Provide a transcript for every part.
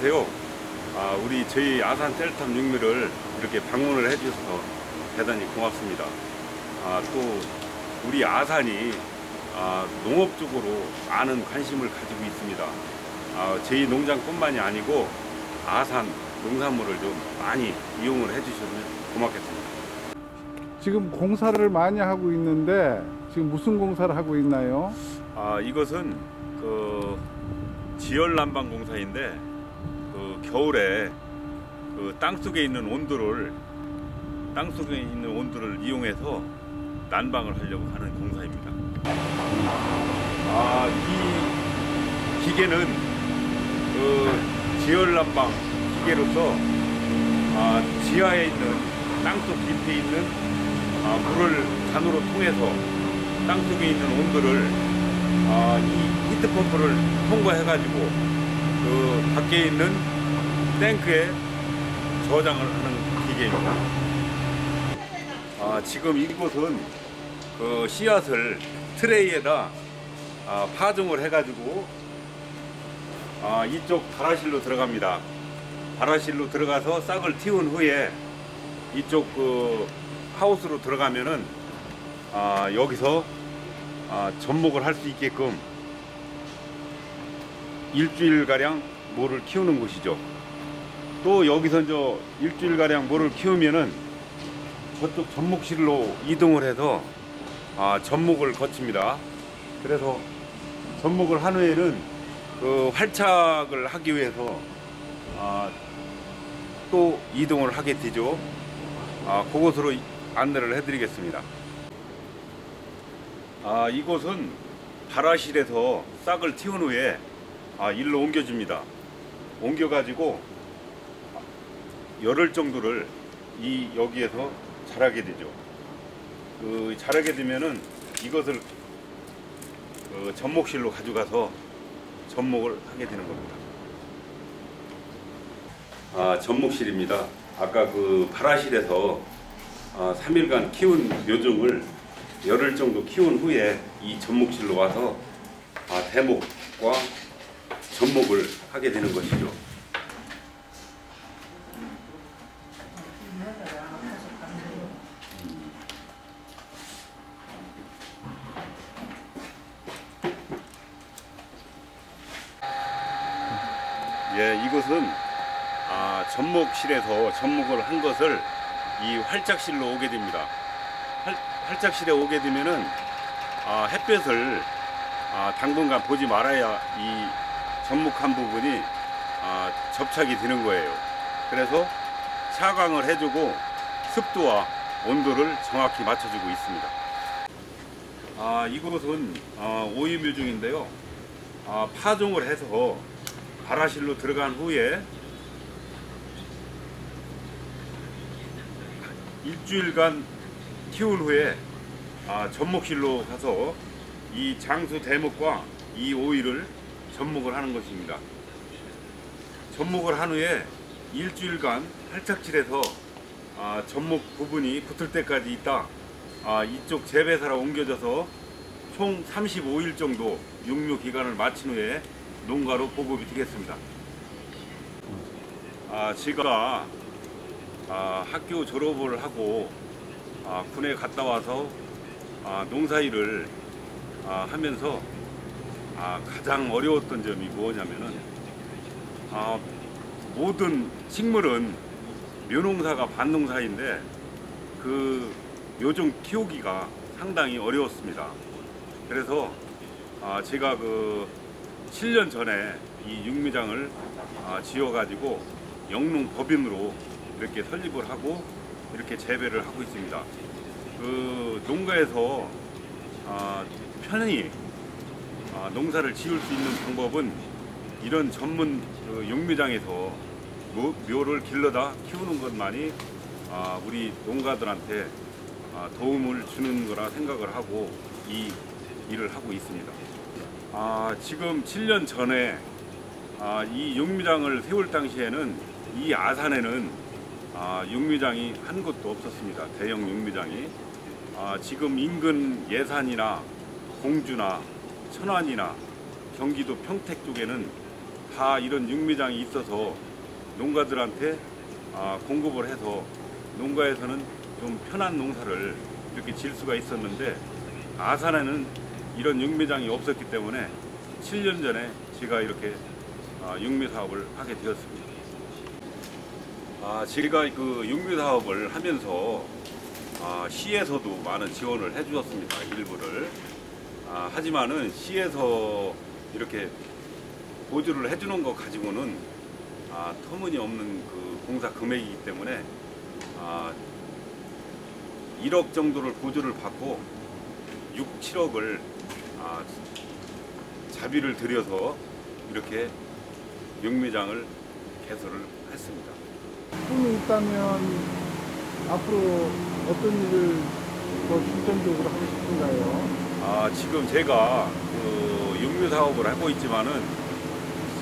안녕하세요. 아, 우리 저희 아산 셀탑 육미를 이렇게 방문을 해주셔서 대단히 고맙습니다. 아, 또 우리 아산이 아, 농업 쪽으로 많은 관심을 가지고 있습니다. 아, 저희 농장뿐만이 아니고 아산 농산물을 좀 많이 이용을 해주시면 고맙겠습니다. 지금 공사를 많이 하고 있는데 지금 무슨 공사를 하고 있나요? 아, 이것은 그 지열 난방 공사인데 그 겨울에 그 땅속에 있는 온도를 땅속에 있는 온도를 이용해서 난방을 하려고 하는 공사입니다. 아, 이 기계는 그 지열 난방 기계로서 아, 지하에 있는 땅속 깊이 있는 아, 물을 간으로 통해서 땅속에 있는 온도를 아, 이 히트 펌프를 통과해 가지고 그 밖에 있는 탱크에 저장을 하는 기계입니다. 아, 지금 이곳은 그 씨앗을 트레이에다 아, 파종을 해가지고 아, 이쪽 발화실로 들어갑니다. 발화실로 들어가서 싹을 틔운 후에 이쪽 그 하우스로 들어가면은 아, 여기서 아, 접목을 할 수 있게끔 일주일 가량 모를 키우는 곳이죠. 또 여기서 이제 일주일 가량 모를 키우면은 저쪽 접목실로 이동을 해서 아, 접목을 거칩니다. 그래서 접목을 한 후에는 그 활착을 하기 위해서 아, 또 이동을 하게 되죠. 아, 그곳으로 안내를 해드리겠습니다. 아, 이곳은 발화실에서 싹을 틔운 후에 아, 일로 옮겨줍니다. 옮겨가지고 열흘 정도를 이 여기에서 자라게 되죠. 그 자라게 되면은 이것을 그 접목실로 가져가서 접목을 하게 되는 겁니다. 아, 접목실입니다. 아까 그 발화실에서 아, 3일간 키운 묘종을 열흘 정도 키운 후에 이 접목실로 와서 아, 대목과 접목을 하게 되는 것이죠. 예, 이곳은 아, 접목실에서 접목을 한 것을 이 활짝실로 오게 됩니다. 활, 활짝실에 오게 되면은 아, 햇볕을 아, 당분간 보지 말아야 이 접목한 부분이 아, 접착이 되는 거예요. 그래서 차광을 해주고 습도와 온도를 정확히 맞춰주고 있습니다. 아, 이곳은 아, 오이밀중인데요. 아, 파종을 해서 발화실로 들어간 후에 일주일간 키운 후에 아, 접목실로 가서 이 장수 대목과 이 오이를 접목을 하는 것입니다. 접목을 한 후에 일주일간 활착실에서 아, 접목 부분이 붙을 때까지 있다 아, 이쪽 재배사로 옮겨져서 총 35일 정도 육류 기간을 마친 후에 농가로 보급이 되겠습니다. 아, 제가 아, 학교 졸업을 하고 아, 군에 갔다 와서 아, 농사일을 아, 하면서 아, 가장 어려웠던 점이 뭐냐면은 아, 모든 식물은 묘농사가 반농사인데 그 묘종 키우기가 상당히 어려웠습니다. 그래서 아, 제가 그 7년 전에 이 육미장을 아, 지어가지고 영농 법인으로 이렇게 설립을 하고 이렇게 재배를 하고 있습니다. 그 농가에서 아, 편히 아, 농사를 지을 수 있는 방법은 이런 전문 그 육미장에서 묘, 묘를 길러다 키우는 것만이 아, 우리 농가들한테 아, 도움을 주는 거라 생각을 하고 이 일을 하고 있습니다. 아, 지금 7년 전에 아, 이 육미장을 세울 당시에는 이 아산에는 아, 육미장이 한 곳도 없었습니다. 대형 육미장이. 아, 지금 인근 예산이나 공주나 천안이나 경기도 평택 쪽에는 다 이런 육미장이 있어서 농가들한테 아, 공급을 해서 농가에서는 좀 편한 농사를 이렇게 질 수가 있었는데 아산에는 이런 육미장이 없었기 때문에 7년 전에 제가 이렇게 아, 육미 사업을 하게 되었습니다. 아, 제가 그 육미 사업을 하면서 아, 시에서도 많은 지원을 해주었습니다. 일부를. 아, 하지만은 시에서 이렇게 보조를 해주는 거 가지고는 아, 터무니없는 그 공사 금액이기 때문에 아, 1억 정도를 보조를 받고 6, 7억을 아, 자비를 들여서 이렇게 육미장을 개설을 했습니다. 꿈이 있다면 앞으로 어떤 일을 더 중점적으로 하고 싶은가요? 아, 지금 제가 그 육류 사업을 하고 있지만은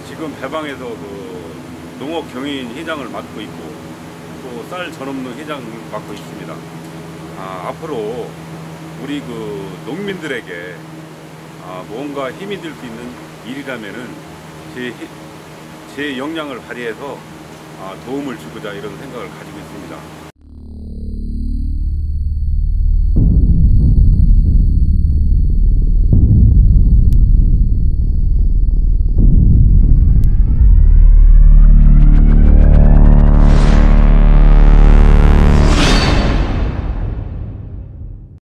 지금 배방에서 그 농업 경인 회장을 맡고 있고 또 쌀 전업무 회장 맡고 있습니다. 아, 앞으로 우리 그 농민들에게 아, 뭔가 힘이 될수 있는 일이라면은 제, 히- 제 역량을 발휘해서 아, 도움을 주고자 이런 생각을 가지고 있습니다.